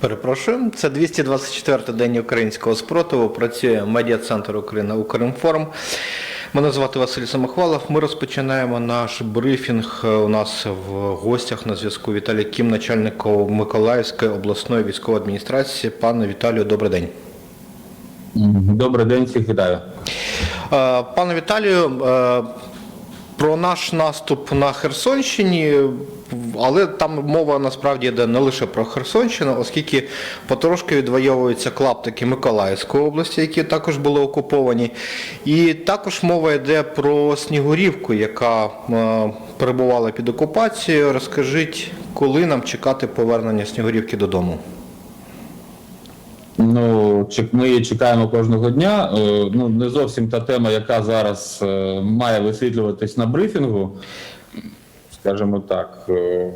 Перепрошую, це 224-й день українського спротиву. Працює медіа-центр Україна Укрінформ. Мене звати Василь Самохвалов. Ми розпочинаємо наш брифінг. У нас в гостях на зв'язку Віталій Кім, начальник Миколаївської обласної військової адміністрації. Пане Віталію, добрий день. Добрий день, всіх вітаю. Е, Пане Віталію, е, про наш наступ на Херсонщині, але там мова насправді йде не лише про Херсонщину, оскільки потрошки відвоюються клаптики Миколаївської області, які також були окуповані. І також мова йде про Снігурівку, яка е, перебувала під окупацією. Розкажіть, коли нам чекати повернення Снігурівки додому? Ну, ми її чекаємо кожного дня. Е, Ну, не зовсім та тема, яка зараз е, має висвітлюватись на брифінгу. Скажімо так, е,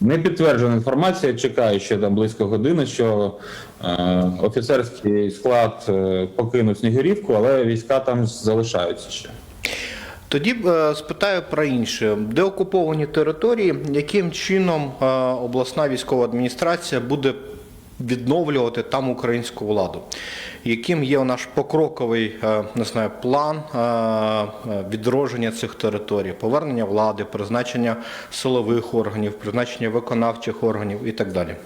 не підтверджена інформація. Чекаю ще там близько години, що е, офіцерський склад е, покинув Снігурівку, але війська там залишаються ще. Тоді спитаю про інше. Де окуповані території, яким чином обласна військова адміністрація буде відновлювати там українську владу? Яким є наш покроковий е, не знаю, план е, е, відродження цих територій, повернення влади, призначення силових органів, призначення виконавчих органів і так далі?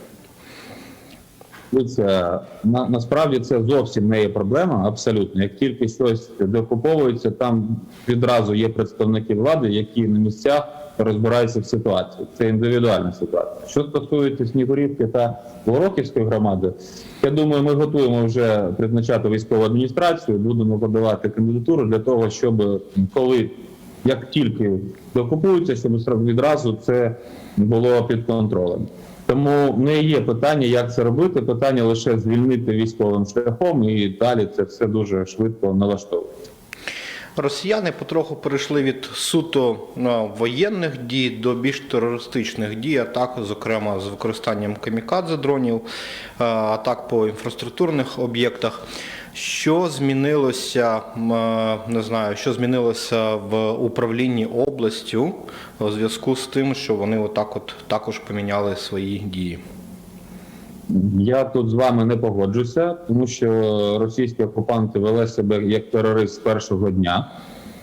Дивіться, на, насправді це зовсім не є проблема, абсолютно. Як тільки щось деокуповується, там відразу є представники влади, які на місцях розбираються в ситуації. Це індивідуальна ситуація. Що стосується Снігурівки та Вороківської громади, я думаю, ми готуємо вже призначати військову адміністрацію, будемо подавати кандидатуру для того, щоб коли як тільки докупуються, щоб відразу це було під контролем. Тому не є питання, як це робити. Питання лише звільнити військовим шляхом, і далі це все дуже швидко налаштовується. Росіяни потроху перейшли від суто ну, воєнних дій до більш терористичних дій, атак, зокрема з використанням камікадзе дронів, е, атак по інфраструктурних об'єктах. Що змінилося, е, не знаю, що змінилося в управлінні областю у зв'язку з тим, що вони отак от також поміняли свої дії? Я тут з вами не погоджуся, тому що російські окупанти вели себе як терорист з першого дня.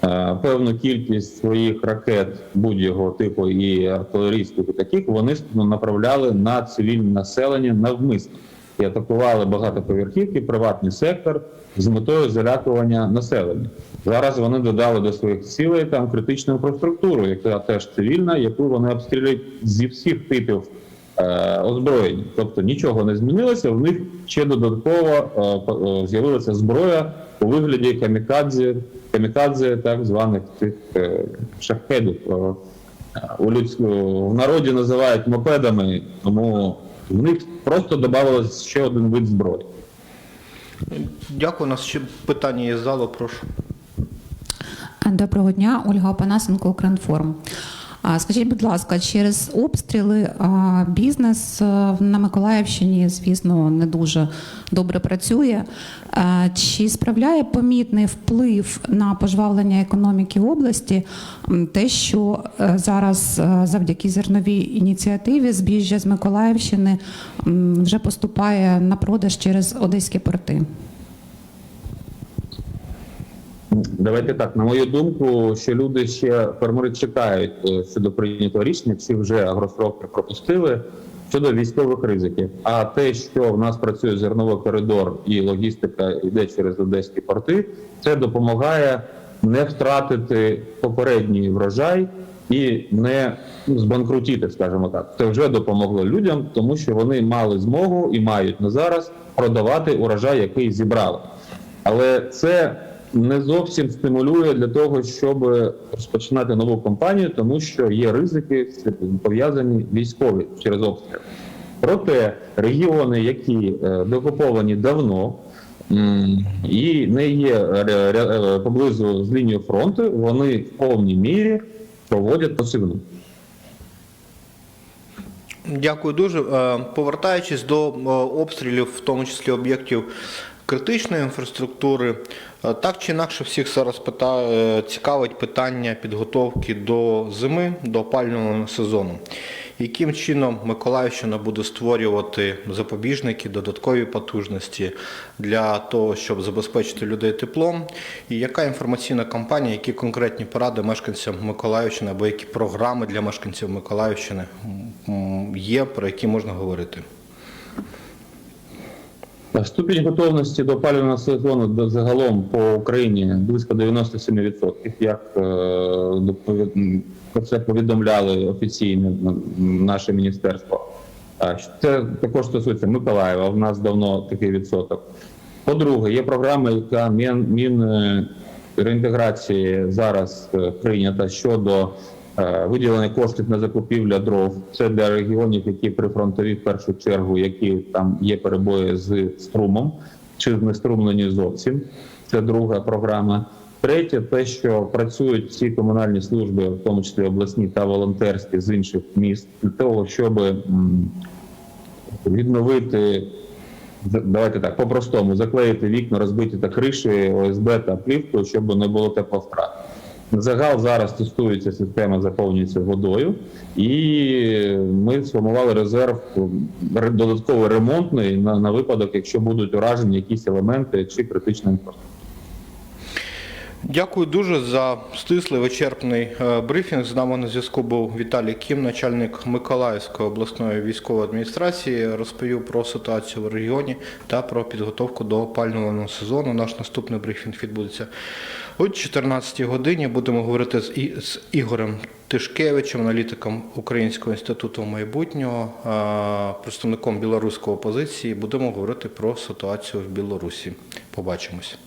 Е, Певну кількість своїх ракет будь-якого типу і артилерійських і таких вони направляли на цивільне населення навмисно і атакували багатоповерхівки, приватний сектор з метою залякування населення. Зараз вони додали до своїх цілей там критичну інфраструктуру, яка теж цивільна, яку вони обстрілюють зі всіх типів е, озброєння. Тобто нічого не змінилося. В них ще додатково е, е, з'явилася зброя у вигляді камікадзе, камікадзе так званих цих е, шахедів. Е, У людську в народі називають мопедами, тому в них просто додавалось ще один вид зброї. Дякую. У нас ще питання є з залу, прошу. Доброго дня, Ольга Опанасенко, Укрінформ. А, Скажіть, будь ласка, через обстріли бізнес на Миколаївщині, звісно, не дуже добре працює. Чи справляє помітний вплив на пожвавлення економіки області те, що е, зараз е, завдяки зерновій ініціативі збіжжя з Миколаївщини вже поступає на продаж через одеські порти? Давайте так, на мою думку, що люди ще фермери чекають е, щодо прийнятого рішення, всі вже агростроки пропустили щодо військових ризиків. А те, що в нас працює зерновий коридор і логістика йде через одеські порти, це допомагає не втратити попередній врожай і не збанкрутіти, скажімо так. Це вже допомогло людям, тому що вони мали змогу і мають на зараз продавати урожай, який зібрали. Але це не зовсім стимулює для того, щоб розпочинати нову кампанію, тому що є ризики пов'язані військові через обстріл. Проте регіони, які е, деокуповані давно і не є ре- е, поблизу з лінією фронту, вони в повній мірі проводять посильну. Дякую дуже. Е, Повертаючись до е, обстрілів, в тому числі об'єктів критичної інфраструктури. Е, Так чи інакше, всіх зараз пита- е, цікавить питання підготовки до зими, до опалювального сезону. Яким чином Миколаївщина буде створювати запобіжники, додаткові потужності для того, щоб забезпечити людей теплом? І яка інформаційна кампанія, які конкретні поради мешканцям Миколаївщини або які програми для мешканців Миколаївщини є, про які можна говорити? Ступінь готовності до опалювального сезону до- загалом по Україні близько 97%, як е, про це повідомляли офіційно наше міністерство. Це також стосується Миколаєва. У нас давно такий відсоток. По-друге, є програма, яка Мін, Мін е, реінтеграції зараз е, прийнята щодо виділення коштів на закупівля дров. Це для регіонів, які прифронтові в першу чергу, які там є перебої з струмом чи знеструмлені зовсім. Це друга програма. Третє, те, що працюють всі комунальні служби, в тому числі обласні та волонтерські з інших міст, для того, щоб відновити давайте так, по-простому, заклеїти вікна, розбиті та криші ОСБ та плівкою, щоб не було тепловтрат. Загал зараз тестується, система заповнюється водою, і ми сформували резерв ре- додатково ремонтний на, на випадок, якщо будуть уражені якісь елементи чи критична інфраструктура. Дякую дуже за стислий вичерпний е, брифінг. З нами на зв'язку був Віталій Кім, начальник Миколаївської обласної військової адміністрації. Розповів про ситуацію в регіоні та про підготовку до опалювального сезону. Наш наступний брифінг відбудеться о 14-й годині. Будемо говорити з, Ігорем Тишкевичем, аналітиком Українського інституту майбутнього, е, представником білоруської опозиції. Будемо говорити про ситуацію в Білорусі. Побачимось.